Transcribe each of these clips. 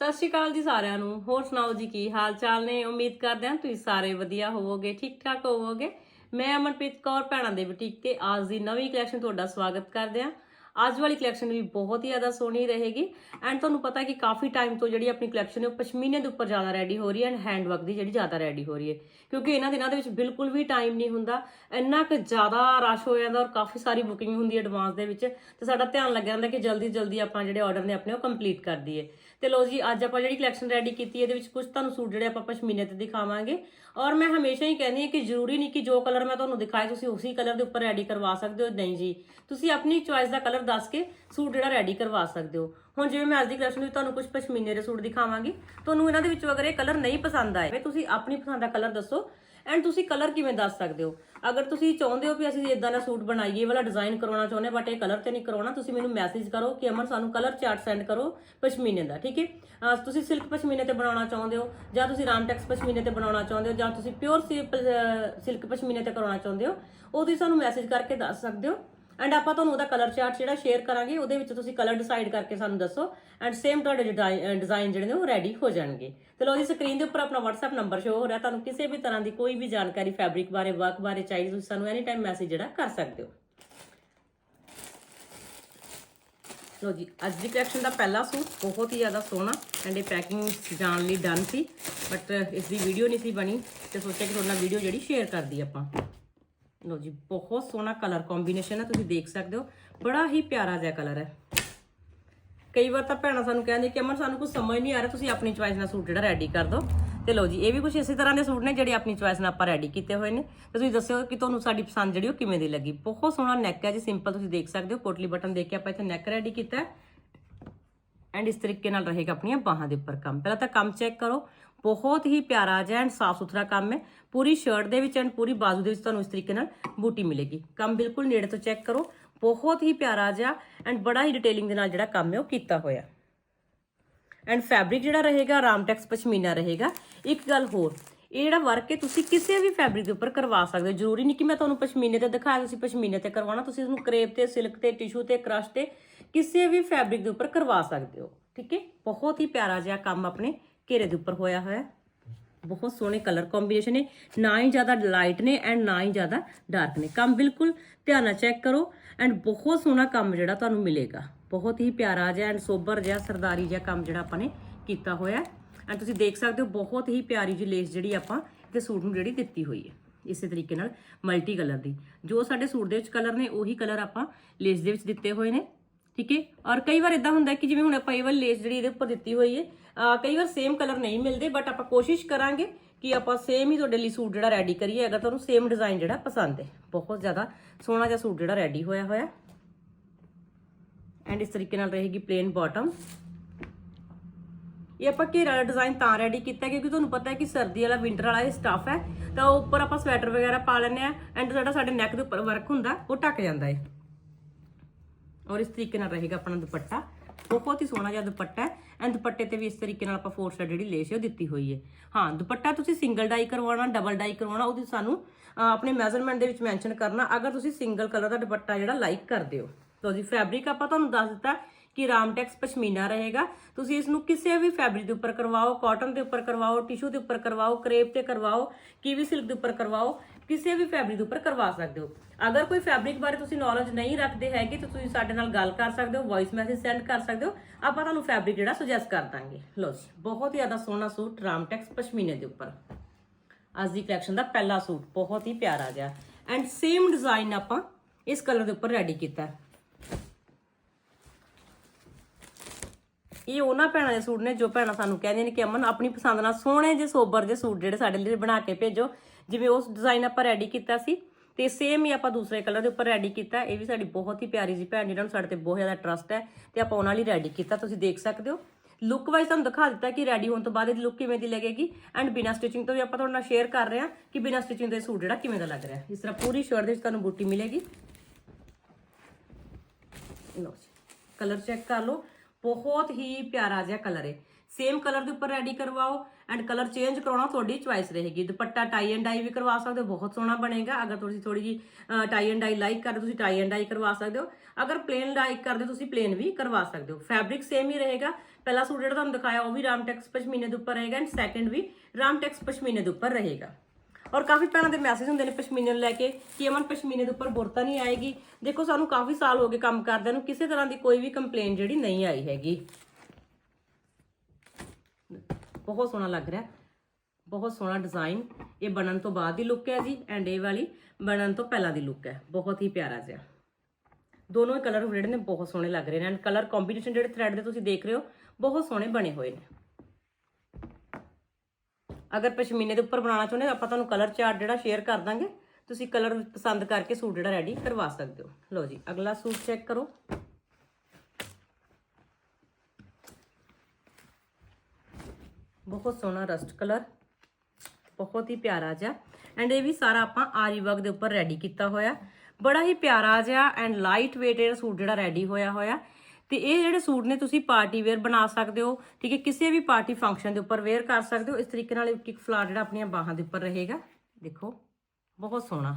ਸਤਿ ਸ਼੍ਰੀ ਅਕਾਲ ਜੀ ਸਾਰਿਆਂ ਨੂੰ। ਹੋਰ ਸੁਣਾਓ ਜੀ ਕੀ ਹਾਲ ਚਾਲ ਨੇ? ਉਮੀਦ ਕਰਦੇ ਹਾਂ ਤੁਸੀਂ ਸਾਰੇ ਵਧੀਆ ਹੋਵੋਗੇ ਠੀਕ ਠਾਕ ਹੋਵੋਗੇ। ਮੈਂ ਅਮਨਪ੍ਰੀਤ ਕੌਰ, ਭੈਣਾਂ ਦੇ ਬੁਟੀਕ ਤੇ ਅੱਜ ਦੀ ਨਵੀਂ ਕਲੈਕਸ਼ਨ ਤੁਹਾਡਾ ਸਵਾਗਤ ਕਰਦੇ ਹਾਂ। ਅੱਜ ਵਾਲੀ ਕਲੈਕਸ਼ਨ ਵੀ ਬਹੁਤ ਹੀ ਜ਼ਿਆਦਾ ਸੋਹਣੀ ਰਹੇਗੀ ਐਂਡ ਤੁਹਾਨੂੰ ਪਤਾ ਕਿ ਕਾਫੀ ਟਾਈਮ ਤੋਂ ਜਿਹੜੀ ਆਪਣੀ ਕਲੈਕਸ਼ਨ ਹੈ ਉਹ ਪਸ਼ਮੀਨੇ ਦੇ ਉੱਪਰ ਜ਼ਿਆਦਾ ਰੈਡੀ ਹੋ ਰਹੀ ਹੈ ਐਂਡ ਹੈਂਡਵਰਕ ਦੀ ਜਿਹੜੀ ਜ਼ਿਆਦਾ ਰੈਡੀ ਹੋ ਰਹੀ ਹੈ। ਕਿਉਂਕਿ ਇਹਨਾਂ ਦਿਨਾਂ ਦੇ ਵਿੱਚ ਬਿਲਕੁਲ ਵੀ ਟਾਈਮ ਨਹੀਂ ਹੁੰਦਾ, ਇੰਨਾ ਕੁ ਜ਼ਿਆਦਾ ਰਸ਼ ਹੋ ਜਾਂਦਾ ਔਰ ਕਾਫੀ ਸਾਰੀ ਬੁਕਿੰਗ ਹੁੰਦੀ ਹੈ ਐਡਵਾਂਸ ਦੇ ਵਿੱਚ ਤੇ ਸਾਡਾ ਧਿਆਨ ਲੱਗਿਆ ਜਾਂਦਾ ਕਿ ਜਲਦੀ ਜਲਦੀ ਆਪਾਂ ਜਿਹੜੇ ਆਰਡਰ ਨੇ ਆਪਣੇ ਉਹ ਕੰਪਲੀਟ ਕਰ ਦਈਏ। ਤੇ ਲੋ ਜੀ, ਅੱਜ ਆਪਾਂ ਜਿਹੜੀ ਕਲੈਕਸ਼ਨ ਰੈਡੀ ਕੀਤੀ ਹੈ ਇਹਦੇ ਵਿੱਚ ਕੁਝ ਤੁਹਾਨੂੰ ਸੂਟ ਜਿਹੜੇ ਆਪਾਂ ਪਸ਼ਮੀਨੇ ਤੇ ਦਿਖਾਵਾਂਗੇ। ਔਰ ਮੈਂ ਹਮੇਸ਼ਾ ਹੀ ਕਹਿੰਦੀ ਹਾਂ ਕਿ ਜ਼ਰੂਰੀ ਨਹੀਂ ਕਿ ਜੋ ਕਲਰ ਮੈਂ ਤੁਹਾਨੂੰ ਦਿਖਾਏ, ਤੁਸੀਂ ਉਸੇ ਕਲਰ ਦੇ ਉੱਪਰ ਰੈਡੀ ਕਰਵਾ ਸਕਦੇ ਹੋ। ਨਹੀਂ ਜੀ, ਤੁਸੀਂ ਆਪਣੀ ਚੁਆਇਸ ਦਾ ਕਲਰ ਦੱਸ ਕੇ ਸੂਟ ਜਿਹੜਾ ਰੈਡੀ ਕਰਵਾ ਸਕਦੇ ਹੋ। ਹੁਣ ਜਿਵੇਂ ਮੈਂ ਅੱਜ ਦੀ ਕਲੈਕਸ਼ਨ ਵਿੱਚ ਤੁਹਾਨੂੰ ਕੁਝ ਪਸ਼ਮੀਨੇ ਦੇ ਸੂਟ ਦਿਖਾਵਾਂਗੀ, ਤੁਹਾਨੂੰ ਇਹਨਾਂ ਦੇ ਵਿੱਚੋਂ ਅਗਰ ਇਹ ਕਲਰ ਨਹੀਂ ਪਸੰਦ ਆਏ, ਤੁਸੀਂ ਆਪਣੀ ਪਸੰਦ ਦਾ ਕਲਰ ਦੱਸੋ। ਐਂਡ ਤੁਸੀਂ ਕਲਰ ਕਿਵੇਂ ਦੱਸ ਸਕਦੇ ਹੋ? ਅਗਰ ਤੁਸੀਂ ਚਾਹੁੰਦੇ ਹੋ ਵੀ ਅਸੀਂ ਇਦਾਂ ਦਾ ਸੂਟ ਬਣਾਈਏ ਵਾਲਾ ਡਿਜ਼ਾਈਨ ਕਰਵਾਉਣਾ ਚਾਹੁੰਦੇ ਬਟ ਇਹ ਕਲਰ ਤੇ ਨਹੀਂ ਕਰਵਾਉਣਾ, ਤੁਸੀਂ ਮੈਨੂੰ ਮੈਸੇਜ ਕਰੋ ਕਿ ਅਮਨ ਸਾਨੂੰ ਕਲਰ ਚਾਰਟ ਸੈਂਡ ਕਰੋ ਪਸ਼ਮੀਨੇ ਦਾ, ਠੀਕ ਹੈ? ਤੁਸੀਂ ਸਿਲਕ ਪਸ਼ਮੀਨੇ ਤੇ ਬਣਾਉਣਾ ਚਾਹੁੰਦੇ ਹੋ, ਜਾਂ ਤੁਸੀਂ ਰਾਮਟੈਕਸ ਪਸ਼ਮੀਨੇ ਤੇ ਬਣਾਉਣਾ ਚਾਹੁੰਦੇ ਹੋ, ਜਾਂ ਤੁਸੀਂ ਪਿਓਰ ਸਿਲਕ ਪਸ਼ਮੀਨੇ ਤੇ ਕਰਵਾਉਣਾ ਚਾਹੁੰਦੇ ਹੋ, ਉਹਦੀ ਸਾਨੂੰ ਮੈਸੇਜ ਕਰਕੇ ਦੱਸ ਸਕਦੇ ਹੋ। ਐਂਡ ਆਪਾਂ ਤੁਹਾਨੂੰ ਉਹਦਾ ਕਲਰ ਚਾਰਟ ਜਿਹੜਾ ਸ਼ੇਅਰ ਕਰਾਂਗੇ, ਉਹਦੇ ਵਿੱਚ ਤੁਸੀਂ ਕਲਰ ਡਿਸਾਈਡ ਕਰਕੇ ਸਾਨੂੰ ਦੱਸੋ। ਐਂਡ ਸੇਮ ਤੁਹਾਡੇ ਡਿਜ਼ਾਈਨ ਜਿਹੜੇ ਨੇ ਉਹ ਰੈਡੀ ਹੋ ਜਾਣਗੇ। ਤੇ ਲੋ ਜੀ ਸਕਰੀਨ ਦੇ ਉੱਪਰ ਆਪਣਾ WhatsApp ਨੰਬਰ ਸ਼ੋ ਹੋ ਰਿਹਾ। ਤੁਹਾਨੂੰ ਕਿਸੇ ਵੀ ਤਰ੍ਹਾਂ ਦੀ ਕੋਈ ਵੀ ਜਾਣਕਾਰੀ ਫੈਬਰਿਕ ਬਾਰੇ ਵਰਕ ਬਾਰੇ ਚਾਹੀਦੀ, ਤੁਸੀਂ ਸਾਨੂੰ ਐਨੀ ਟਾਈਮ ਮੈਸੇਜ ਜਿਹੜਾ ਕਰ ਸਕਦੇ ਹੋ। ਲੋ ਜੀ, ਅੱਜ ਦੀ ਕਲੈਕਸ਼ਨ ਦਾ ਪਹਿਲਾ ਸੂਟ ਬਹੁਤ ਹੀ ਜ਼ਿਆਦਾ ਸੋਹਣਾ ਐਂਡ ਇਹ ਪੈਕਿੰਗ ਜਾਣ ਲਈ ਡਨ ਸੀ। ਬਟ ਇਸ ਦੀ ਵੀਡੀਓ ਨਹੀਂ ਸੀ ਬਣੀ ਤੇ ਸੋਚਿਆ ਕਿ ਤੁਹਾਡੇ ਨਾਲ ਵੀਡੀਓ ਜਿਹੜੀ ਸ਼ੇਅਰ ਕਰਦੀ ਆਪਾਂ। ਲਓ ਜੀ, ਬਹੁਤ ਸੋਹਣਾ ਕਲਰ ਕੰਬੀਨੇਸ਼ਨ ਹੈ, ਤੁਸੀਂ ਦੇਖ ਸਕਦੇ ਹੋ। ਬੜਾ ਹੀ ਪਿਆਰਾ ਜਿਹਾ ਕਲਰ ਹੈ। ਕਈ ਵਾਰ ਤਾਂ ਭੈਣਾਂ ਸਾਨੂੰ ਕਹਿੰਦੇ ਕਿ ਅਮਨ, ਸਾਨੂੰ ਕੁਝ ਸਮਝ ਨਹੀਂ ਆ ਰਿਹਾ, ਤੁਸੀਂ ਆਪਣੀ ਚੁਆਇਸ ਨਾਲ ਸੂਟ ਜਿਹੜਾ ਰੈਡੀ ਕਰ ਦਿਓ। ਤੇ ਲੋ ਜੀ, ਇਹ ਵੀ ਕੁਝ ਇਸੇ ਤਰ੍ਹਾਂ ਦੇ ਸੂਟ ਨੇ ਜਿਹੜੇ ਆਪਣੀ ਚੁਆਇਸ ਨਾਲ ਆਪਾਂ ਰੈਡੀ ਕੀਤੇ ਹੋਏ ਨੇ। ਤੇ ਤੁਸੀਂ ਦੱਸਿਓ ਕਿ ਤੁਹਾਨੂੰ ਸਾਡੀ ਪਸੰਦ ਜਿਹੜੀ ਉਹ ਕਿਵੇਂ ਦੀ ਲੱਗੀ। ਬਹੁਤ ਸੋਹਣਾ ਨੈਕ ਹੈ ਜੀ ਸਿੰਪਲ ਤੁਸੀਂ ਦੇਖ ਸਕਦੇ ਹੋ। ਕੋਟਲੀ ਬਟਨ ਦੇਖ ਕੇ ਆਪਾਂ ਇੱਥੇ ਨੈਕ ਰੈਡੀ ਕੀਤਾ ਹੈ। ਐਂਡ ਇਸ ਤਰੀਕੇ ਨਾਲ ਰਹੇਗਾ ਆਪਣੀਆਂ ਬਾਹਾਂ ਦੇ ਉੱਪਰ ਕੰਮ। ਪਹਿਲਾਂ ਤਾਂ ਕੰਮ ਚੈੱਕ ਕਰੋ। ਬਹੁਤ ਹੀ ਪਿਆਰਾ ਜਿਹਾ ਐਂਡ ਸਾਫ਼ ਸੁਥਰਾ ਕੰਮ ਹੈ। ਪੂਰੀ ਸ਼ਰਟ ਦੇ ਵਿੱਚ ਐਂਡ ਪੂਰੀ ਬਾਜ਼ੂ ਦੇ ਵਿੱਚ ਤੁਹਾਨੂੰ ਇਸ ਤਰੀਕੇ ਨਾਲ ਬੂਟੀ ਮਿਲੇਗੀ। ਕੰਮ ਬਿਲਕੁਲ ਨੇੜੇ ਤੋਂ ਚੈੱਕ ਕਰੋ। ਬਹੁਤ ਹੀ ਪਿਆਰਾ ਜਿਹਾ ਐਂਡ ਬੜਾ ਹੀ ਡਿਟੇਲਿੰਗ ਦੇ ਨਾਲ ਜਿਹੜਾ ਕੰਮ ਹੈ ਉਹ ਕੀਤਾ ਹੋਇਆ। ਐਂਡ ਫੈਬਰਿਕ ਜਿਹੜਾ ਰਹੇਗਾ ਰਾਮਟੈਕਸ ਪਸ਼ਮੀਨਾ ਰਹੇਗਾ। ਇੱਕ ਗੱਲ ਹੋਰ, ਇਹ ਜਿਹੜਾ ਵਰਕ ਹੈ, ਤੁਸੀਂ ਕਿਸੇ ਵੀ ਫੈਬਰਿਕ ਦੇ ਉੱਪਰ ਕਰਵਾ ਸਕਦੇ ਹੋ। ਜ਼ਰੂਰੀ ਨਹੀਂ ਕਿ ਮੈਂ ਤੁਹਾਨੂੰ ਪਸ਼ਮੀਨੇ ਤੇ ਦਿਖਾਇਆ, ਤੁਸੀਂ ਪਸ਼ਮੀਨੇ ਤੇ ਕਰਵਾਉਣਾ, ਤੁਸੀਂ ਇਸਨੂੰ ਕਰੇਪ ਤੇ ਸਿਲਕ ਤੇ ਟਿਸ਼ੂ ਤੇ ਕ੍ਰਸ਼ ਤੇ ਕਿਸੇ ਵੀ ਫੈਬਰਿਕ ਦੇ ਉੱਪਰ ਕਰਵਾ ਸਕਦੇ ਹੋ। ਠੀਕ ਹੈ? ਬਹੁਤ ਹੀ ਪਿਆਰਾ ਜਿਹਾ ਕੰਮ ਆਪਣੇ ਘੇਰੇ ਦੇ ਉੱਪਰ ਹੋਇਆ ਹੋਇਆ ਬਹੁਤ ਸੋਹਣੇ ਕਲਰ ਕੰਬੀਨੇਸ਼ਨ ਨੇ। ਨਾ ਹੀ ਜ਼ਿਆਦਾ ਲਾਈਟ ਨੇ ਐਂਡ ਨਾ ਹੀ ਜ਼ਿਆਦਾ ਡਾਰਕ ਨੇ। ਕੰਮ ਬਿਲਕੁਲ ਧਿਆਨ ਨਾਲ ਚੈੱਕ ਕਰੋ ਐਂਡ ਬਹੁਤ ਸੋਹਣਾ ਕੰਮ ਜਿਹੜਾ ਤੁਹਾਨੂੰ ਮਿਲੇਗਾ। ਬਹੁਤ ਹੀ ਪਿਆਰਾ ਜਿਹਾ ਐਂਡ ਸੋਬਰ ਜਿਹਾ, ਸਰਦਾਰੀ ਜਿਹਾ ਕੰਮ ਜਿਹੜਾ ਆਪਾਂ ਨੇ ਕੀਤਾ ਹੋਇਆ ਐਂਡ ਤੁਸੀਂ ਦੇਖ ਸਕਦੇ ਹੋ ਬਹੁਤ ਹੀ ਪਿਆਰੀ ਜਿਹੀ ਲੇਸ ਜਿਹੜੀ ਆਪਾਂ ਤੇ ਸੂਟ ਨੂੰ ਜਿਹੜੀ ਦਿੱਤੀ ਹੋਈ ਹੈ। ਇਸੇ ਤਰੀਕੇ ਨਾਲ ਮਲਟੀ ਕਲਰ ਦੀ। ਜੋ ਸਾਡੇ ਸੂਟ ਦੇ ਵਿੱਚ ਕਲਰ ਨੇ, ਉਹੀ ਕਲਰ ਆਪਾਂ ਲੇਸ ਦੇ ਵਿੱਚ ਦਿੱਤੇ ਹੋਏ ਨੇ। ਠੀਕ ਹੈ? ਔਰ ਕਈ ਵਾਰ ਇਦਾਂ ਹੁੰਦਾ ਕਿ ਜਿਵੇਂ ਹੁਣ ਆਪਾਂ ਇਹ ਵਾਲੀ ਲੇਸ ਜਿਹੜੀ ਇਹਦੇ ਉੱਪਰ ਦਿੱਤੀ ਹੋਈ ਹੈ ਕਈ ਵਾਰ ਸੇਮ ਕਲਰ ਨਹੀਂ ਮਿਲਦੇ ਬਟ ਆਪਾਂ ਕੋਸ਼ਿਸ਼ ਕਰਾਂਗੇ ਕਿ ਆਪਾਂ ਸੇਮ ਹੀ ਤੁਹਾਡੇ ਲਈ ਸੂਟ ਜਿਹੜਾ ਰੈਡੀ ਕਰੀਏ, ਅਗਰ ਤੁਹਾਨੂੰ ਸੇਮ ਡਿਜ਼ਾਈਨ ਜਿਹੜਾ ਪਸੰਦ ਹੈ। ਬਹੁਤ ਜ਼ਿਆਦਾ ਸੋਹਣਾ ਜਿਹਾ ਸੂਟ ਜਿਹੜਾ ਰੈਡੀ ਹੋਇਆ ਹੋਇਆ ਐਂਡ ਇਸ ਤਰੀਕੇ ਨਾਲ ਰਹੇਗੀ ਪਲੇਨ ਬਾਟਮ ਇਹ ਆਪਾਂ ਘੇਰਾ ਵਾਲਾ ਡਿਜ਼ਾਈਨ ਤਾਂ ਰੈਡੀ ਕੀਤਾ, ਕਿਉਂਕਿ ਤੁਹਾਨੂੰ ਪਤਾ ਹੈ ਕਿ ਸਰਦੀ ਵਾਲਾ ਵਿੰਟਰ ਵਾਲਾ ਇਹ ਸਟਫ ਹੈ, ਤਾਂ ਉਹ ਉੱਪਰ ਆਪਾਂ ਸਵੈਟਰ ਵਗੈਰਾ ਪਾ ਲੈਂਦੇ ਆ ਐਂਡ ਜਿਹੜਾ ਸਾਡੇ ਨੈਕ ਦੇ ਉੱਪਰ ਵਰਕ ਹੁੰਦਾ, ਉਹ ਢੱਕ ਜਾਂਦਾ ਹੈ। ਔਰ ਇਸ ਤਰੀਕੇ ਨਾਲ ਰਹੇਗਾ ਆਪਣਾ ਦੁਪੱਟਾ। ਬਹੁਤ ਹੀ ਸੋਹਣਾ ਜਿਹਾ ਦੁਪੱਟਾ ਹੈ। ਐਂਡ ਦੁਪੱਟੇ ਤੇ ਵੀ ਇਸ ਤਰੀਕੇ ਨਾਲ ਆਪਾਂ ਫੋਰ ਸਾਈਡ ਜਿਹੜੀ ਲੇਸ ਉਹ ਦਿੱਤੀ ਹੋਈ ਹੈ। ਹਾਂ, ਦੁਪੱਟਾ ਤੁਸੀਂ ਸਿੰਗਲ ਡਾਈ ਕਰਵਾਉਣਾ ਡਬਲ ਡਾਈ ਕਰਵਾਉਣਾ, ਉਹਦੀ ਸਾਨੂੰ ਆਪਣੇ ਮੈਜ਼ਰਮੈਂਟ ਦੇ ਵਿੱਚ ਮੈਂਸ਼ਨ ਕਰਨਾ। ਅਗਰ ਤੁਸੀਂ ਸਿੰਗਲ ਕਲਰ ਦਾ ਦੁਪੱਟਾ ਜਿਹੜਾ ਲਾਈਕ ਕਰਦੇ ਹੋ। ਤਾਂ ਜੀ ਫੈਬਰਿਕ ਆਪਾਂ ਤੁਹਾਨੂੰ ਦੱਸ ਦਿੱਤਾ ਕਿ ਰਾਮਟੈਕਸ ਪਸ਼ਮੀਨਾ ਰਹੇਗਾ। ਤੁਸੀਂ ਇਸ ਨੂੰ ਕਿਸੇ ਵੀ ਫੈਬਰਿਕ ਦੇ ਉੱਪਰ ਕਰਵਾਓ ਕਾਟਨ ਦੇ ਉੱਪਰ ਕਰਵਾਓ ਟਿਸ਼ੂ ਦੇ ਉੱਪਰ ਕਰਵਾਓ ਕਰੇਪ ਤੇ ਕਰਵਾਓ ਕੀਵੀ ਸਿਲਕ ਦੇ ਉੱਪਰ ਕਰਵਾਓ। ਕਿਸੇ ਵੀ ਫੈਬਰਿਕ ਦੇ ਉੱਪਰ ਕਰਵਾ ਸਕਦੇ ਹੋ। ਅਗਰ ਕੋਈ ਫੈਬਰਿਕ ਬਾਰੇ ਤੁਸੀਂ ਨੌਲੇਜ ਨਹੀਂ ਰੱਖਦੇ ਹੈਗੇ ਤਾਂ ਤੁਸੀਂ ਸਾਡੇ ਨਾਲ ਗੱਲ ਕਰ ਸਕਦੇ ਹੋ ਵੌਇਸ ਮੈਸੇਜ ਸੈਂਡ ਕਰ ਸਕਦੇ ਹੋ। ਆਪਾਂ ਤੁਹਾਨੂੰ ਫੈਬਰਿਕ ਜਿਹੜਾ ਸੁਜੈਸਟ ਕਰ ਦਾਂਗੇ। ਲਓ ਜੀ, ਬਹੁਤ ਹੀ ਜ਼ਿਆਦਾ ਸੋਹਣਾ ਸੂਟ ਰਾਮਟੈਕਸ ਪਸ਼ਮੀਨੇ ਦੇ ਉੱਪਰ। ਅੱਜ ਦੀ ਕਲੈਕਸ਼ਨ ਦਾ ਪਹਿਲਾ ਸੂਟ ਬਹੁਤ ਹੀ ਪਿਆਰਾ ਜਿਹਾ। ਐਂਡ ਸੇਮ ਡਿਜ਼ਾਈਨ ਆਪਾਂ ਇਸ ਕਲਰ ਦੇ ਉੱਪਰ ਰੈਡੀ ਕੀਤਾ। ਇਹ ਉਹਨਾਂ ਭੈਣਾਂ ਦੇ ਸੂਟ ਨੇ ਜੋ ਭੈਣਾਂ ਸਾਨੂੰ ਕਹਿੰਦੀਆਂ ਨੇ ਕਿ ਅਮਨ, ਆਪਣੀ ਪਸੰਦ ਨਾਲ ਸੋਹਣੇ ਜਿਹੇ, ਸੋਬਰ ਜਿਹੇ ਸੂਟ ਜਿਹੜੇ ਸਾਡੇ ਲਈ ਬਣਾ ਕੇ ਭੇਜੋ। ਜਿਵੇਂ ਉਸ ਡਿਜ਼ਾਈਨ ਆਪਾਂ ਰੈਡੀ ਕੀਤਾ ਸੀ, ਤੇ ਸੇਮ ਹੀ ਆਪਾਂ ਦੂਸਰੇ ਕਲਰ ਦੇ ਉੱਪਰ ਰੈਡੀ ਕੀਤਾ, ਇਹ ਵੀ ਸਾਡੀ ਬਹੁਤ ਹੀ ਪਿਆਰੀ ਜੀ ਭੈਣ ਜਿਹਨਾਂ ਨੂੰ ਸਾਡੇ ਤੇ ਬਹੁਤ ਜ਼ਿਆਦਾ ਟਰਸਟ ਹੈ, ਤੇ ਆਪਾਂ ਉਹਨਾਂ ਲਈ ਰੈਡੀ ਕੀਤਾ, ਤੁਸੀਂ ਦੇਖ ਸਕਦੇ ਹੋ। ਲੁੱਕ ਵਾਈਜ਼ ਤੁਹਾਨੂੰ ਦਿਖਾ ਦਿੱਤਾ ਕਿ ਰੈਡੀ ਹੋਣ ਤੋਂ ਬਾਅਦ ਇਹਦੀ ਲੁੱਕ ਕਿਵੇਂ ਦੀ ਲੱਗੇਗੀ ਐਂਡ ਬਿਨਾ ਸਟਿਚਿੰਗ ਤੋਂ ਵੀ ਆਪਾਂ ਤੁਹਾਡੇ ਨਾਲ ਸ਼ੇਅਰ ਕਰ ਰਹੇ ਹਾਂ ਕਿ ਬਿਨਾ ਸਟਿਚਿੰਗ ਦੇ ਸੂਟ ਜਿਹੜਾ ਕਿਵੇਂ ਦਾ ਲੱਗ ਰਿਹਾ ਇਸ ਤਰ੍ਹਾਂ ਪੂਰੀ ਸ਼ਰਟ ਦੇ ਵਿੱਚ ਤੁਹਾਨੂੰ ਬੂਟੀ ਮਿਲੇਗੀ। ਲਓ ਕਲਰ ਚੈੱਕ ਕਰ ਲਓ, ਬਹੁਤ ਹੀ ਪਿਆਰਾ ਜਿਹਾ ਕਲਰ ਹੈ। ਸੇਮ ਕਲਰ ਦੇ ਉੱਪਰ ਰੈਡੀ ਕਰਵਾਓ ਐਂਡ ਕਲਰ ਚੇਂਜ ਕਰਾਉਣਾ ਤੁਹਾਡੀ ਚੁਆਇਸ ਰਹੇਗੀ। ਦੁਪੱਟਾ ਟਾਈ ਐਂਡ ਡਾਈ ਵੀ ਕਰਵਾ ਸਕਦੇ ਹੋ, ਬਹੁਤ ਸੋਹਣਾ ਬਣੇਗਾ। ਅਗਰ ਤੁਸੀਂ ਥੋੜੀ ਜੀ ਟਾਈ ਐਂਡ ਡਾਈ ਲਾਈਕ ਕਰਦੇ ਤੁਸੀਂ ਟਾਈ ਐਂਡ ਡਾਈ ਕਰਵਾ ਸਕਦੇ ਹੋ। ਅਗਰ ਪਲੇਨ ਲਾਈਕ ਕਰਦੇ ਤੁਸੀਂ ਪਲੇਨ ਵੀ ਕਰਵਾ ਸਕਦੇ ਹੋ। ਫੈਬਰਿਕ ਸੇਮ ਹੀ ਰਹੇਗਾ। ਪਹਿਲਾ ਸੂਟ ਜਿਹੜਾ ਤੁਹਾਨੂੰ ਦਿਖਾਇਆ, ਉਹ ਵੀ ਰਾਮਟੈਕਸ ਪਸ਼ਮੀਨੇ ਦੇ ਉੱਪਰ ਰਹੇਗਾ। ਐਂਡ ਸੈਕੰਡ ਵੀ ਰਾਮਟੈਕਸ ਪਸ਼ਮੀਨੇ ਦੇ ਉੱਪਰ ਰਹੇਗਾ। ਔਰ ਕਾਫੀ ਭੈਣਾਂ ਦੇ ਮੈਸੇਜ ਹੁੰਦੇ ਨੇ ਪਸ਼ਮੀਨੇ ਨੂੰ ਲੈ ਕੇ ਕਿ ਅਮਨ, ਪਸ਼ਮੀਨੇ ਦੇ ਉੱਪਰ ਬੁਰਤਾ ਨਹੀਂ ਆਏਗੀ। ਦੇਖੋ, ਸਾਨੂੰ ਕਾਫੀ ਸਾਲ ਹੋ ਗਏ ਕੰਮ ਕਰਦਿਆਂ ਨੂੰ। ਕਿਸੇ ਤਰ੍ਹਾਂ ਦੀ ਕੋਈ ਵੀ ਕੰਪਲੇਨ ਜਿਹੜੀ ਨਹੀਂ ਆਈ ਹੈਗੀ। ਬਹੁਤ ਸੋਹਣਾ ਲੱਗ ਰਿਹਾ। ਬਹੁਤ ਸੋਹਣਾ ਡਿਜ਼ਾਈਨ ਇਹ ਬਣਨ ਤੋਂ ਬਾਅਦ ਦੀ ਲੁੱਕ ਹੈ ਜੀ ਐਂਡ ਇਹ ਵਾਲੀ ਬਣਨ ਤੋਂ ਪਹਿਲਾਂ ਦੀ ਲੁੱਕ ਹੈ। ਬਹੁਤ ਹੀ ਪਿਆਰਾ ਜਿਹਾ। ਦੋਨੋਂ ਕਲਰ ਜਿਹੜੇ ਨੇ ਬਹੁਤ ਸੋਹਣੇ ਲੱਗ ਰਹੇ ਨੇ ਐਂਡ ਕਲਰ ਕੰਬੀਨੇਸ਼ਨ ਜਿਹੜੇ ਥ੍ਰੈਡ ਦੇ ਤੁਸੀਂ ਦੇਖ ਰਹੇ ਹੋ, ਬਹੁਤ ਸੋਹਣੇ ਬਣੇ ਹੋਏ ਨੇ। ਅਗਰ ਪਸ਼ਮੀਨੇ ਦੇ ਉੱਪਰ ਬਣਾਉਣਾ ਚਾਹੁੰਦੇ ਹੋ, ਆਪਾਂ ਤੁਹਾਨੂੰ ਕਲਰ ਚਾਰਟ ਜਿਹੜਾ ਸ਼ੇਅਰ ਕਰ ਦਾਂਗੇ। ਤੁਸੀਂ ਕਲਰ ਪਸੰਦ ਕਰਕੇ ਸੂਟ ਜਿਹੜਾ ਰੈਡੀ ਕਰਵਾ ਸਕਦੇ ਹੋ। ਲਓ ਜੀ, ਅਗਲਾ ਸੂਟ ਚੈੱਕ ਕਰੋ। ਬਹੁਤ ਸੋਹਣਾ ਰਸਟ ਕਲਰ, ਬਹੁਤ ਹੀ ਪਿਆਰਾ ਜਿਹਾ। ਐਂਡ ਇਹ ਵੀ ਸਾਰਾ ਆਪਾਂ ਆਰੀ ਵਰਕ ਦੇ ਉੱਪਰ ਰੈਡੀ ਕੀਤਾ ਹੋਇਆ। ਬੜਾ ਹੀ ਪਿਆਰਾ ਜਿਹਾ ਐਂਡ ਲਾਈਟ weight ਇਹ ਸੂਟ ਜਿਹੜਾ ਰੈਡੀ ਹੋਇਆ ਹੋਇਆ। ਤੇ ਇਹ ਜਿਹੜੇ ਸੂਟ ਨੇ, ਤੁਸੀਂ ਪਾਰਟੀ ਵੇਅਰ ਬਣਾ ਸਕਦੇ ਹੋ। ਠੀਕ ਹੈ, ਕਿਸੇ ਵੀ ਪਾਰਟੀ ਫੰਕਸ਼ਨ ਦੇ ਉੱਪਰ ਵੇਅਰ ਕਰ ਸਕਦੇ ਹੋ। ਇਸ ਤਰੀਕੇ ਨਾਲ ਇੱਕ ਇੱਕ ਫਲਾਰ ਜਿਹੜਾ ਆਪਣੀਆਂ ਬਾਹਾਂ ਦੇ ਉੱਪਰ ਰਹੇਗਾ। ਦੇਖੋ, ਬਹੁਤ ਸੋਹਣਾ।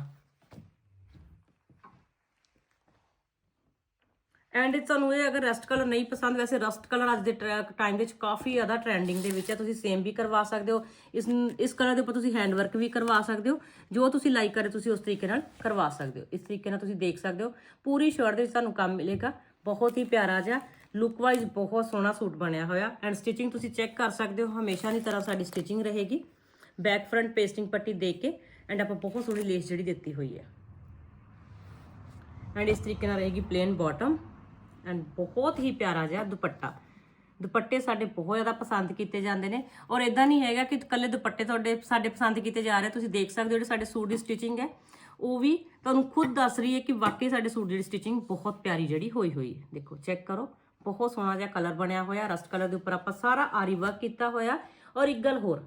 ਐਂਡ ਤੁਹਾਨੂੰ ਇਹ ਅਗਰ ਰਸਟ ਕਲਰ ਨਹੀਂ ਪਸੰਦ, ਵੈਸੇ ਰਸਟ ਕਲਰ ਅੱਜ ਦੇ ਟਾਈਮ ਦੇ ਵਿੱਚ ਕਾਫੀ ਜ਼ਿਆਦਾ ਟ੍ਰੈਂਡਿੰਗ ਦੇ ਵਿੱਚ ਹੈ। ਤੁਸੀਂ ਸੇਮ ਵੀ ਕਰਵਾ ਸਕਦੇ ਹੋ। ਇਸ ਇਸ ਕਲਰ ਦੇ ਉੱਪਰ ਤੁਸੀਂ ਹੈਂਡ ਵਰਕ ਵੀ ਕਰਵਾ ਸਕਦੇ ਹੋ। ਜੋ ਤੁਸੀਂ ਲਾਈਕ ਕਰੇ ਤੁਸੀਂ ਉਸ ਤਰੀਕੇ ਨਾਲ ਕਰਵਾ ਸਕਦੇ ਹੋ। ਇਸ ਤਰੀਕੇ ਨਾਲ ਤੁਸੀਂ ਦੇਖ ਸਕਦੇ ਹੋ। ਪੂਰੀ ਸ਼ਰਟ ਦੇ ਵਿੱਚ ਤੁਹਾਨੂੰ ਕੰਮ ਮਿਲੇਗਾ। ਬਹੁਤ ਹੀ ਪਿਆਰਾ ਜਿਹਾ ਲੁੱਕ ਵਾਈਜ਼ ਬਹੁਤ ਸੋਹਣਾ ਸੂਟ ਬਣਿਆ ਹੋਇਆ। ਐਂਡ ਸਟਿਚਿੰਗ ਤੁਸੀਂ ਚੈੱਕ ਕਰ ਸਕਦੇ ਹੋ। ਹਮੇਸ਼ਾ ਦੀ ਤਰ੍ਹਾਂ ਸਾਡੀ ਸਟਿਚਿੰਗ ਰਹੇਗੀ। ਬੈਕ ਫਰੰਟ ਪੇਸਟਿੰਗ ਪੱਟੀ ਦੇ ਕੇ ਐਂਡ ਆਪਾਂ ਬਹੁਤ ਸੋਹਣੀ ਲੇਸ ਜਿਹੜੀ ਦਿੱਤੀ ਹੋਈ ਹੈ। ਐਂਡ ਇਸ ਤਰੀਕੇ ਨਾਲ ਰਹੇਗੀ ਪਲੇਨ ਬਾਟਮ ਐਂਡ ਬਹੁਤ ਹੀ ਪਿਆਰਾ ਜਿਹਾ ਦੁਪੱਟਾ। ਦੁਪੱਟੇ ਸਾਡੇ ਬਹੁਤ ਜ਼ਿਆਦਾ ਪਸੰਦ ਕੀਤੇ ਜਾਂਦੇ ਨੇ। ਔਰ ਇਦਾਂ ਨਹੀਂ ਹੈਗਾ ਕਿ ਇਕੱਲੇ ਦੁਪੱਟੇ ਤੁਹਾਡੇ, ਸਾਡੇ ਪਸੰਦ ਕੀਤੇ ਜਾ ਰਹੇ। ਤੁਸੀਂ ਦੇਖ ਸਕਦੇ ਹੋ ਜਿਹੜੇ ਸਾਡੇ ਸੂਟ ਦੀ ਸਟਿਚਿੰਗ ਹੈ। ਉਹ ਵੀ ਤੁਹਾਨੂੰ ਖੁਦ ਦੱਸ ਰਹੀ ਹੈ ਕਿ ਵਾਕਈ ਸਾਡੇ ਸੂਟ ਦੀ ਸਟਿਚਿੰਗ ਬਹੁਤ ਪਿਆਰੀ ਜਿਹੜੀ ਹੋਈ ਹੋਈ ਹੈ। ਦੇਖੋ ਚੈੱਕ ਕਰੋ। ਬਹੁਤ ਸੋਹਣਾ ਜਿਹਾ ਕਲਰ ਬਣਿਆ ਹੋਇਆ। ਰਸਟ ਕਲਰ ਦੇ ਉੱਪਰ ਆਪਾਂ ਸਾਰਾ ਆਰੀ ਵਰਕ ਕੀਤਾ ਹੋਇਆ। ਔਰ ਇੱਕ ਗੱਲ ਹੋਰ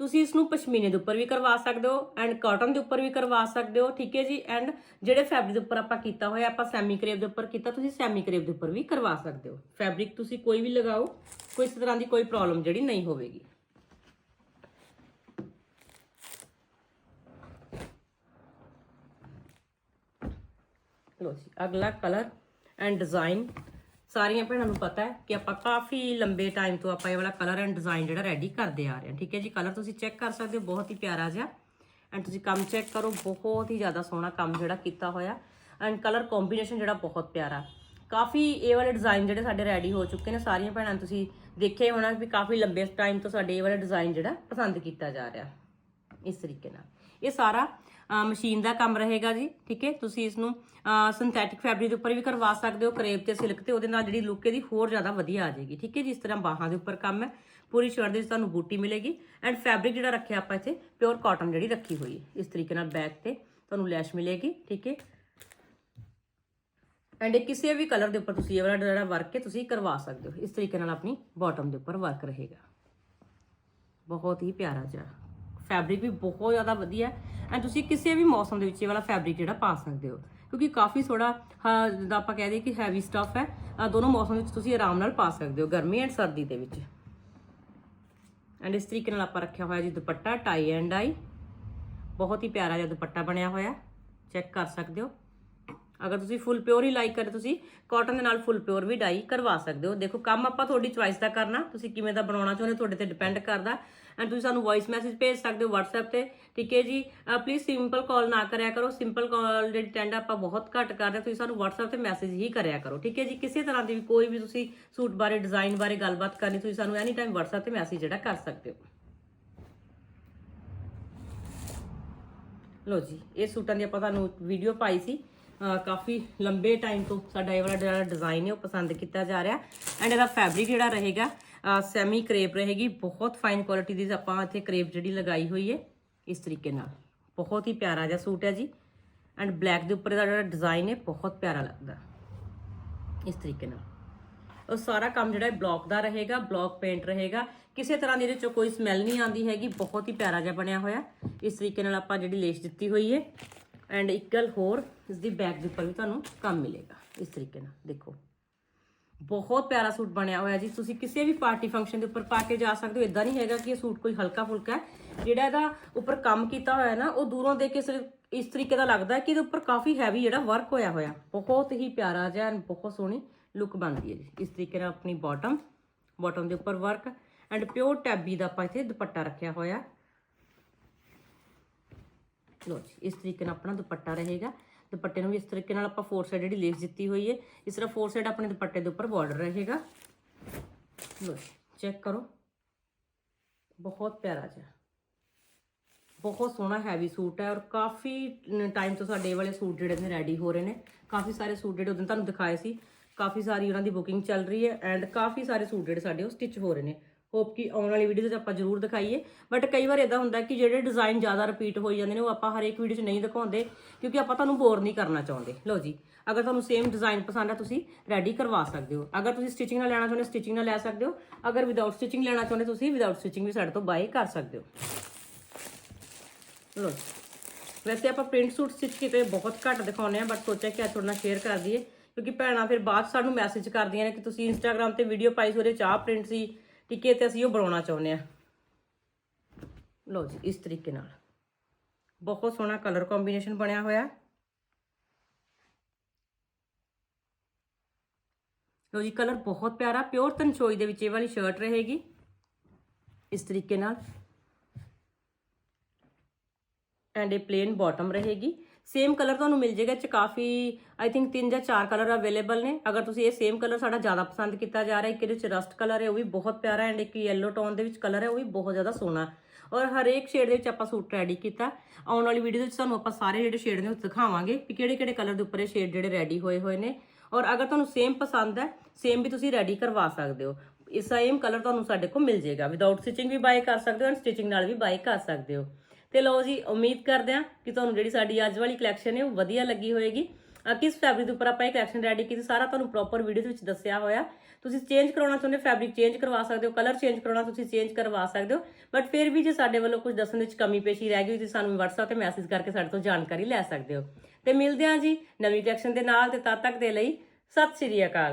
ਤੁਸੀਂ ਇਸ ਨੂੰ ਪਸ਼ਮੀਨੇ ਦੇ ਉੱਪਰ ਵੀ ਕਰਵਾ ਸਕਦੇ ਹੋ ਐਂਡ ਕਾਟਨ ਦੇ ਉੱਪਰ ਵੀ ਕਰਵਾ ਸਕਦੇ ਹੋ, ਠੀਕ ਹੈ ਜੀ? ਐਂਡ ਜਿਹੜੇ ਫੈਬਰਿਕ ਦੇ ਉੱਪਰ ਆਪਾਂ ਕੀਤਾ ਹੋਇਆ, ਆਪਾਂ ਸੈਮੀ ਕਰੇਪ ਦੇ ਉੱਪਰ ਕੀਤਾ, ਤੁਸੀਂ ਸੈਮੀ ਕਰੇਪ ਦੇ ਉੱਪਰ ਵੀ ਕਰਵਾ ਸਕਦੇ ਹੋ। ਫੈਬਰਿਕ ਤੁਸੀਂ ਕੋਈ ਵੀ ਲਗਾਓ, ਕੋਈ ਇਸ ਤਰ੍ਹਾਂ ਦੀ ਕੋਈ ਪ੍ਰੋਬਲਮ ਜਿਹੜੀ ਨਹੀਂ ਹੋਵੇਗੀ। ਲੋ ਜੀ, ਅਗਲਾ ਕਲਰ ਐਂਡ ਡਿਜ਼ਾਈਨ ਸਾਰੀਆਂ ਭੈਣਾਂ ਨੂੰ ਪਤਾ ਹੈ ਕਿ ਆਪਾਂ ਕਾਫੀ ਲੰਬੇ ਟਾਈਮ ਤੋਂ ਆਪਾਂ ਇਹ ਵਾਲਾ ਕਲਰ ਐਂਡ ਡਿਜ਼ਾਈਨ ਜਿਹੜਾ ਰੈਡੀ ਕਰਦੇ ਆ ਰਹੇ ਹਾਂ, ਠੀਕ ਹੈ ਜੀ? ਕਲਰ ਤੁਸੀਂ ਚੈੱਕ ਕਰ ਸਕਦੇ ਹੋ, ਬਹੁਤ ਹੀ ਪਿਆਰਾ ਜਿਹਾ। ਐਂਡ ਤੁਸੀਂ ਕੰਮ ਚੈੱਕ ਕਰੋ, ਬਹੁਤ ਹੀ ਜ਼ਿਆਦਾ ਸੋਹਣਾ ਕੰਮ ਜਿਹੜਾ ਕੀਤਾ ਹੋਇਆ। ਐਂਡ ਕਲਰ ਕੰਬੀਨੇਸ਼ਨ ਜਿਹੜਾ ਬਹੁਤ ਪਿਆਰਾ। ਕਾਫੀ ਇਹ ਵਾਲੇ ਡਿਜ਼ਾਈਨ ਜਿਹੜੇ ਸਾਡੇ ਰੈਡੀ ਹੋ ਚੁੱਕੇ ਨੇ, ਸਾਰੀਆਂ ਭੈਣਾਂ ਨੂੰ ਤੁਸੀਂ ਦੇਖਿਆ ਹੋਣਾ ਵੀ ਕਾਫੀ ਲੰਬੇ ਟਾਈਮ ਤੋਂ ਸਾਡੇ ਇਹ ਵਾਲਾ ਡਿਜ਼ਾਈਨ ਜਿਹੜਾ ਪਸੰਦ ਕੀਤਾ ਜਾ ਰਿਹਾ। ਇਸ ਤਰੀਕੇ ਨਾਲ। ਇਹ ਸਾਰਾ ਮਸ਼ੀਨ ਦਾ ਕੰਮ ਰਹੇਗਾ ਜੀ, ਠੀਕ ਹੈ? ਤੁਸੀਂ ਇਸ ਨੂੰ ਸਿੰਥੈਟਿਕ ਫੈਬਰਿਕ ਦੇ ਉੱਪਰ ਵੀ ਕਰਵਾ ਸਕਦੇ ਹੋ, ਕਰੇਪ ਤੇ ਸਿਲਕ ਤੇ, ਉਹਦੇ ਨਾਲ ਜਿਹੜੀ ਲੁੱਕ ਇਹਦੀ ਹੋਰ ਜ਼ਿਆਦਾ ਵਧੀਆ ਆ ਜਾਏਗੀ, ਠੀਕ ਹੈ ਜੀ? ਇਸ ਤਰ੍ਹਾਂ ਬਾਹਾਂ ਦੇ ਉੱਪਰ ਕੰਮ ਹੈ, ਪੂਰੀ ਸ਼ਰਟ ਦੇ ਵਿੱਚ ਤੁਹਾਨੂੰ ਬੂਟੀ ਮਿਲੇਗੀ ਐਂਡ ਫੈਬਰਿਕ ਜਿਹੜਾ ਰੱਖਿਆ ਆਪਾਂ ਇੱਥੇ ਪਿਓਰ ਕਾਟਨ ਜਿਹੜੀ ਰੱਖੀ ਹੋਈ ਹੈ, ਇਸ ਤਰੀਕੇ ਨਾਲ ਬੈਕ ਤੇ ਤੁਹਾਨੂੰ ਲੈਸ਼ ਮਿਲੇਗੀ, ਠੀਕ ਹੈ? ਐਂਡ ਕਿਸੇ ਵੀ ਕਲਰ ਦੇ ਉੱਪਰ ਤੁਸੀਂ ਇਹ ਵਾਲਾ ਜਿਹੜਾ ਵਰਕ ਹੈ, ਤੁਸੀਂ ਕਰਵਾ ਸਕਦੇ ਹੋ, ਇਸ ਤਰੀਕੇ ਨਾਲ ਆਪਣੀ ਬਾਟਮ ਦੇ ਉੱਪਰ ਵਰਕ ਰਹੇਗਾ। ਬਹੁਤ ਹੀ ਪਿਆਰਾ ਜਿਹਾ। ਫੈਬਰਿਕ ਵੀ ਬਹੁਤ ਜ਼ਿਆਦਾ ਵਧੀਆ ਐਂਡ ਤੁਸੀਂ ਕਿਸੇ ਵੀ ਮੌਸਮ ਦੇ ਵਿੱਚ ਇਹ ਵਾਲਾ ਫੈਬਰਿਕ ਜਿਹੜਾ ਪਾ ਸਕਦੇ ਹੋ। ਕਿਉਂਕਿ ਕਾਫੀ ਥੋੜਾ ਜਿੱਦਾਂ ਆਪਾਂ ਕਹਿ ਦਈਏ ਕਿ ਹੈਵੀ ਸਟਫ ਹੈ ਦੋਨੋਂ ਮੌਸਮ ਵਿੱਚ ਤੁਸੀਂ ਆਰਾਮ ਨਾਲ ਪਾ ਸਕਦੇ ਹੋ ਗਰਮੀ ਐਂਡ ਸਰਦੀ ਦੇ ਵਿੱਚ। ਐਂਡ ਇਸ ਤਰੀਕੇ ਨਾਲ ਆਪਾਂ ਰੱਖਿਆ ਹੋਇਆ ਜੀ ਦੁਪੱਟਾ ਟਾਈ ਐਂਡ ਡਾਈ ਬਹੁਤ ਹੀ ਪਿਆਰਾ ਜਿਹਾ ਦੁਪੱਟਾ ਬਣਿਆ ਹੋਇਆ। ਚੈੱਕ ਕਰ ਸਕਦੇ ਹੋ। ਅਗਰ ਤੁਸੀਂ ਫੁੱਲ ਪਿਓਰ ਹੀ ਲਾਈਕ ਕਰੇ, ਤੁਸੀਂ ਕਾਟਨ ਦੇ ਨਾਲ ਫੁੱਲ ਪਿਓਰ ਵੀ ਡਾਈ ਕਰਵਾ ਸਕਦੇ ਹੋ। ਦੇਖੋ, ਕੰਮ ਆਪਾਂ ਤੁਹਾਡੀ ਚੁਆਇਸ ਦਾ ਕਰਨਾ, ਤੁਸੀਂ ਕਿਵੇਂ ਦਾ ਬਣਾਉਣਾ ਚਾਹੁੰਦੇ ਤੁਹਾਡੇ ਤੇ ਡਿਪੈਂਡ ਕਰਦਾ। ਐਂਡ ਤੁਸੀਂ ਸਾਨੂੰ ਵੌਇਸ ਮੈਸੇਜ ਭੇਜ ਸਕਦੇ ਹੋ WhatsApp ਤੇ। ਠੀਕ ਹੈ ਜੀ? ਪਲੀਜ਼ ਸਿੰਪਲ ਕਾਲ ਨਾ ਕਰਿਆ ਕਰੋ। ਸਿੰਪਲ ਕਾਲ ਜਿਹੜੀ ਟੈਂਡ ਆਪਾਂ ਬਹੁਤ ਘੱਟ ਕਰਦੇ ਹਾਂ। ਤੁਸੀਂ ਸਾਨੂੰ WhatsApp ਤੇ ਮੈਸੇਜ ਹੀ ਕਰਿਆ ਕਰੋ। ਠੀਕ ਹੈ ਜੀ? ਕਿਸੇ ਤਰ੍ਹਾਂ ਦੀ ਵੀ ਕੋਈ ਵੀ ਤੁਸੀਂ ਸੂਟ ਬਾਰੇ ਡਿਜ਼ਾਈਨ ਬਾਰੇ ਗੱਲਬਾਤ ਕਰਨੀ, ਤੁਸੀਂ ਸਾਨੂੰ ਐਨੀ ਟਾਈਮ WhatsApp ਤੇ ਮੈਸੇਜ ਜਿਹੜਾ ਕਰ ਸਕਦੇ ਹੋ। ਲੋ ਜੀ, ਇਹ ਸੂਟਾਂ ਦੀ ਆਪਾਂ ਤੁਹਾਨੂੰ ਵੀਡੀਓ ਪਾਈ ਸੀ। ਕਾਫੀ ਲੰਬੇ ਟਾਈਮ ਤੋਂ ਸਾਡਾ ਇਹ ਵਾਲਾ ਜਿਹੜਾ ਡਿਜ਼ਾਈਨ ਹੈ ਉਹ ਪਸੰਦ ਕੀਤਾ ਜਾ ਰਿਹਾ ਐਂਡ ਇਹਦਾ ਫੈਬਰਿਕ ਜਿਹੜਾ ਰਹੇਗਾ ਸੈਮੀ ਕਰੇਪ ਰਹੇਗੀ। ਬਹੁਤ ਫਾਈਨ ਕੁਆਲਿਟੀ ਦੀ ਆਪਾਂ ਇੱਥੇ ਕਰੇਪ ਜਿਹੜੀ ਲਗਾਈ ਹੋਈ ਹੈ, ਇਸ ਤਰੀਕੇ ਨਾਲ। ਬਹੁਤ ਹੀ ਪਿਆਰਾ ਜਿਹਾ ਸੂਟ ਹੈ ਜੀ। ਐਂਡ ਬਲੈਕ ਦੇ ਉੱਪਰ ਦਾ ਜਿਹੜਾ ਡਿਜ਼ਾਈਨ ਹੈ, ਬਹੁਤ ਪਿਆਰਾ ਲੱਗਦਾ। ਇਸ ਤਰੀਕੇ ਨਾਲ। ਉਹ ਸਾਰਾ ਕੰਮ ਜਿਹੜਾ ਹੈ ਬਲੌਕ ਦਾ ਰਹੇਗਾ ਬਲੌਕ ਪੇਂਟ ਰਹੇਗਾ। ਕਿਸੇ ਤਰ੍ਹਾਂ ਦੀ ਇਹਦੇ ਚੋਂ ਕੋਈ ਸਮੈਲ ਨਹੀਂ ਆਉਂਦੀ ਹੈਗੀ। ਬਹੁਤ ਹੀ ਪਿਆਰਾ ਜਿਹਾ ਬਣਿਆ ਹੋਇਆ। ਇਸ ਤਰੀਕੇ ਨਾਲ ਆਪਾਂ ਜਿਹੜੀ ਲੇਸ ਦਿੱਤੀ ਹੋਈ ਹੈ ਐਂਡ ਇੱਕ ਗੱਲ ਹੋਰ ਇਸ ਦੀ ਬੈਕ ਦੇ ਉੱਪਰ ਵੀ ਤੁਹਾਨੂੰ ਕੰਮ ਮਿਲੇਗਾ। ਇਸ ਤਰੀਕੇ ਨਾਲ, ਦੇਖੋ। ਬਹੁਤ ਪਿਆਰਾ ਸੂਟ ਬਣਿਆ ਹੋਇਆ ਜੀ। ਤੁਸੀਂ ਕਿਸੇ ਵੀ ਪਾਰਟੀ ਫੰਕਸ਼ਨ ਦੇ ਉੱਪਰ ਪਾ ਕੇ ਜਾ ਸਕਦੇ ਹੋ। ਇਦਾਂ ਨਹੀਂ ਹੈਗਾ ਕਿ ਇਹ ਸੂਟ ਕੋਈ ਹਲਕਾ ਫੁਲਕਾ ਹੈ। ਜਿਹੜਾ ਇਹਦਾ ਉੱਪਰ ਕੰਮ ਕੀਤਾ ਹੋਇਆ ਨਾ, ਉਹ ਦੂਰੋਂ ਦੇਖ ਕੇ ਸਿਰਫ ਇਸ ਤਰੀਕੇ ਦਾ ਲੱਗਦਾ ਕਿ ਇਹਦੇ ਉੱਪਰ ਕਾਫੀ ਹੈਵੀ ਜਿਹੜਾ ਵਰਕ ਹੋਇਆ ਹੋਇਆ। ਬਹੁਤ ਹੀ ਪਿਆਰਾ ਜਿਹਾ and ਬਹੁਤ ਸੋਹਣੀ ਲੁੱਕ ਬਣਦੀ ਹੈ ਜੀ। ਇਸ ਤਰੀਕੇ ਨਾਲ ਆਪਣੀ ਬਾਟਮ ਬਾਟਮ ਦੇ ਉੱਪਰ ਵਰਕ ਐਂਡ ਪਿਓਰ ਟੈਬੀ ਦਾ ਆਪਾਂ ਇੱਥੇ ਦੁਪੱਟਾ ਰੱਖਿਆ ਹੋਇਆ। ਲੋ ਜੀ, ਇਸ ਤਰੀਕੇ ਨਾਲ ਆਪਣਾ ਦੁਪੱਟਾ ਰਹੇਗਾ। ਦੁਪੱਟੇ ਨੂੰ ਵੀ ਇਸ ਤਰੀਕੇ ਨਾਲ ਆਪਾਂ ਫੋਰ ਸਾਈਡ ਜਿਹੜੀ ਲੇਸ ਦਿੱਤੀ ਹੋਈ ਹੈ। ਇਸ ਤਰ੍ਹਾਂ ਫੋਰ ਸਾਈਡ ਆਪਣੇ ਦੁਪੱਟੇ ਦੇ ਉੱਪਰ ਬਾਰਡਰ ਰਹੇਗਾ। ਲੋ ਚੈੱਕ ਕਰੋ। ਬਹੁਤ ਪਿਆਰਾ ਜਿਹਾ। ਬਹੁਤ ਸੋਹਣਾ ਹੈਵੀ ਸੂਟ ਹੈ ਔਰ ਕਾਫੀ ਟਾਈਮ ਤੋਂ ਸਾਡੇ ਵਾਲੇ ਸੂਟ ਜਿਹੜੇ ਨੇ ਰੈਡੀ ਹੋ ਰਹੇ ਨੇ। ਕਾਫੀ ਸਾਰੇ ਸੂਟ ਜਿਹੜੇ ਉਦੋਂ ਤੁਹਾਨੂੰ ਦਿਖਾਏ ਸੀ। ਕਾਫੀ ਸਾਰੀ ਉਹਨਾਂ ਦੀ ਬੁਕਿੰਗ ਚੱਲ ਰਹੀ ਹੈ ਐਂਡ ਕਾਫੀ ਸਾਰੇ ਸੂਟ ਜਿਹੜੇ ਸਾਡੇ ਉਹ ਸਟਿਚ ਹੋ ਰਹੇ ਨੇ। ਹੋਪ ਕਿ ਆਉਣ ਵਾਲੀ ਵੀਡੀਓ 'ਚ ਆਪਾਂ ਜ਼ਰੂਰ ਦਿਖਾਈਏ। ਬਟ ਕਈ ਵਾਰ ਇਦਾਂ ਹੁੰਦਾ ਕਿ ਜਿਹੜੇ ਡਿਜ਼ਾਈਨ ਜ਼ਿਆਦਾ ਰਿਪੀਟ ਹੋਈ ਜਾਂਦੇ ਨੇ, ਉਹ ਆਪਾਂ ਹਰ ਇੱਕ ਵੀਡੀਓ 'ਚ ਨਹੀਂ ਦਿਖਾਉਂਦੇ, ਕਿਉਂਕਿ ਆਪਾਂ ਤੁਹਾਨੂੰ ਬੋਰ ਨਹੀਂ ਕਰਨਾ ਚਾਹੁੰਦੇ। ਲਓ ਜੀ, ਅਗਰ ਤੁਹਾਨੂੰ ਸੇਮ ਡਿਜ਼ਾਈਨ ਪਸੰਦ ਹੈ ਤੁਸੀਂ ਰੈਡੀ ਕਰਵਾ ਸਕਦੇ ਹੋ। ਅਗਰ ਤੁਸੀਂ ਸਟਿਚਿੰਗ ਨਾਲ ਲੈਣਾ ਚਾਹੁੰਦੇ ਸਟਿਚਿੰਗ ਨਾਲ ਲੈ ਸਕਦੇ ਹੋ। ਅਗਰ ਵਿਦਆਊਟ ਸਟਿਚਿੰਗ ਲੈਣਾ ਚਾਹੁੰਦੇ, ਤੁਸੀਂ ਵਿਦਆਊਟ ਸਟਿਚਿੰਗ ਵੀ ਸਾਡੇ ਤੋਂ ਬਾਏ ਕਰ ਸਕਦੇ ਹੋ। ਲਓ ਵੈਸੇ ਆਪਾਂ ਪ੍ਰਿੰਟ ਸੂਟ ਸਟਿਚ ਕੀਤੇ ਬਹੁਤ ਘੱਟ ਦਿਖਾਉਂਦੇ ਆ ਬਟ ਸੋਚਿਆ ਕਿ ਅੱਜ ਤੁਹਾਡੇ ਨਾਲ ਸ਼ੇਅਰ ਕਰ ਦਈਏ, ਕਿਉਂਕਿ ਭੈਣਾਂ ਫਿਰ ਬਾਅਦ 'ਚ ਸਾਨੂੰ ਮੈਸੇਜ ਕਰਦੀਆਂ ਨੇ ਕਿ ਤੁਸੀਂ ਇੰਸਟਾਗ੍ਰam ਤੇ ਵੀਡੀਓ ਪਾਈ ਸੀ, ਉਹਦੇ ਚਾਹ ਪ੍ਰਿੰਟ ਸੀ ਟਿੱਕੇ ਤੇ ਅਸੀਂ ਉਹ ਬਣਾਉਣਾ ਚਾਹੁੰਦੇ ਆ ਲਓ ਜੀ, ਇਸ ਤਰੀਕੇ ਨਾਲ। ਬਹੁਤ ਸੋਹਣਾ ਕਲਰ ਕੰਬੀਨੇਸ਼ਨ ਬਣਿਆ ਹੋਇਆ। ਲੋ ਜੀ ਕਲਰ ਬਹੁਤ ਪਿਆਰਾ ਪਿਓਰ ਤਨਚੋਈ ਦੇ ਵਿੱਚ ਇਹ ਵਾਲੀ ਸ਼ਰਟ ਰਹੇਗੀ। ਇਸ ਤਰੀਕੇ ਨਾਲ। ਐਂਡ ਇਹ ਪਲੇਨ ਬਾਟਮ ਰਹੇਗੀ। ਸੇਮ ਕਲਰ ਤੁਹਾਨੂੰ ਮਿਲ ਜਾਏਗਾ ਚ ਕਾਫੀ ਆਈ ਥਿੰਕ ਤਿੰਨ ਜਾਂ ਚਾਰ ਕਲਰ ਅਵੇਲੇਬਲ ਨੇ। ਅਗਰ ਤੁਸੀਂ ਇਹ ਸੇਮ ਕਲਰ ਸਾਡਾ ਜ਼ਿਆਦਾ ਪਸੰਦ ਕੀਤਾ ਜਾ ਰਿਹਾ, ਇੱਕ ਇਹਦੇ ਚ ਰਸਟ ਕਲਰ ਹੈ, ਉਹ ਵੀ ਬਹੁਤ ਪਿਆਰਾ ਐਂਡ ਇੱਕ ਯੈਲੋ ਟੋਨ ਦੇ ਵਿੱਚ ਕਲਰ ਹੈ, ਉਹ ਵੀ ਬਹੁਤ ਜ਼ਿਆਦਾ ਸੋਹਣਾ। ਔਰ ਹਰੇਕ ਸ਼ੇਡ ਦੇ ਵਿੱਚ ਆਪਾਂ ਸੂਟ ਰੈਡੀ ਕੀਤਾ। ਆਉਣ ਵਾਲੀ ਵੀਡੀਓ ਵਿੱਚ ਤੁਹਾਨੂੰ ਆਪਾਂ ਸਾਰੇ ਜਿਹੜੇ ਸ਼ੇਡ ਨੇ ਉਹ ਦਿਖਾਵਾਂਗੇ ਕਿ ਕਿਹੜੇ ਕਿਹੜੇ ਕਲਰ ਦੇ ਉੱਪਰ ਇਹ ਸ਼ੇਡ ਜਿਹੜੇ ਰੈਡੀ ਹੋਏ ਹੋਏ ਨੇ। ਔਰ ਅਗਰ ਤੁਹਾਨੂੰ ਸੇਮ ਪਸੰਦ ਹੈ ਸੇਮ ਵੀ ਤੁਸੀਂ ਰੈਡੀ ਕਰਵਾ ਸਕਦੇ ਹੋ। ਇਸ ਸੇਮ ਕਲਰ ਤੁਹਾਨੂੰ ਸਾਡੇ ਕੋਲ ਮਿਲ ਜਾਏਗਾ ਵਿਦਆਊਟ ਸਟਿਚਿੰਗ ਵੀ ਬਾਏ ਕਰ ਸਕਦੇ ਹੋ ਐਂਡ ਸਟਿਚਿੰਗ ਨਾਲ ਵੀ ਬਾਏ ਕਰ ਸਕਦੇ ਹੋ। ਤੇ ਲਓ ਜੀ ਉਮੀਦ ਕਰਦੇ ਹਾਂ ਕਿ ਤੁਹਾਨੂੰ ਜਿਹੜੀ ਸਾਡੀ ਅੱਜ ਵਾਲੀ ਕਲੈਕਸ਼ਨ ਹੈ ਉਹ ਵਧੀਆ ਲੱਗੀ ਹੋਏਗੀ। ਕਿਸ ਫੈਬਰਿਕ ਦੇ ਉੱਪਰ ਆਪਾਂ ਇਹ ਕਲੈਕਸ਼ਨ ਰੈਡੀ ਕੀਤੀ, ਸਾਰਾ ਤੁਹਾਨੂੰ ਪ੍ਰੋਪਰ ਵੀਡੀਓ ਦੇ ਵਿੱਚ ਦੱਸਿਆ ਹੋਇਆ। ਤੁਸੀਂ ਚੇਂਜ ਕਰਾਉਣਾ ਚਾਹੁੰਦੇ ਫੈਬਰਿਕ ਚੇਂਜ ਕਰਵਾ ਸਕਦੇ ਹੋ ਕਲਰ ਚੇਂਜ ਕਰਾਉਣਾ, ਤੁਸੀਂ ਚੇਂਜ ਕਰਵਾ ਸਕਦੇ ਹੋ। ਬਟ ਫਿਰ ਵੀ ਜੇ ਸਾਡੇ ਵੱਲੋਂ ਕੁਝ ਦੱਸਣ ਵਿੱਚ ਕਮੀ ਪੇਸ਼ੀ ਰਹਿ ਗਈ ਤੁਸੀਂ ਸਾਨੂੰ WhatsApp ਤੇ ਮੈਸੇਜ ਕਰਕੇ ਸਾਡੇ ਤੋਂ ਜਾਣਕਾਰੀ ਲੈ ਸਕਦੇ ਹੋ। ਤੇ ਮਿਲਦੇ ਹਾਂ ਜੀ ਨਵੀਂ ਕਲੈਕਸ਼ਨ ਦੇ ਨਾਲ ਤੇ ਤਦ ਤੱਕ ਦੇ ਲਈ ਸਤਿ ਸ਼੍ਰੀ ਅਕਾਲ।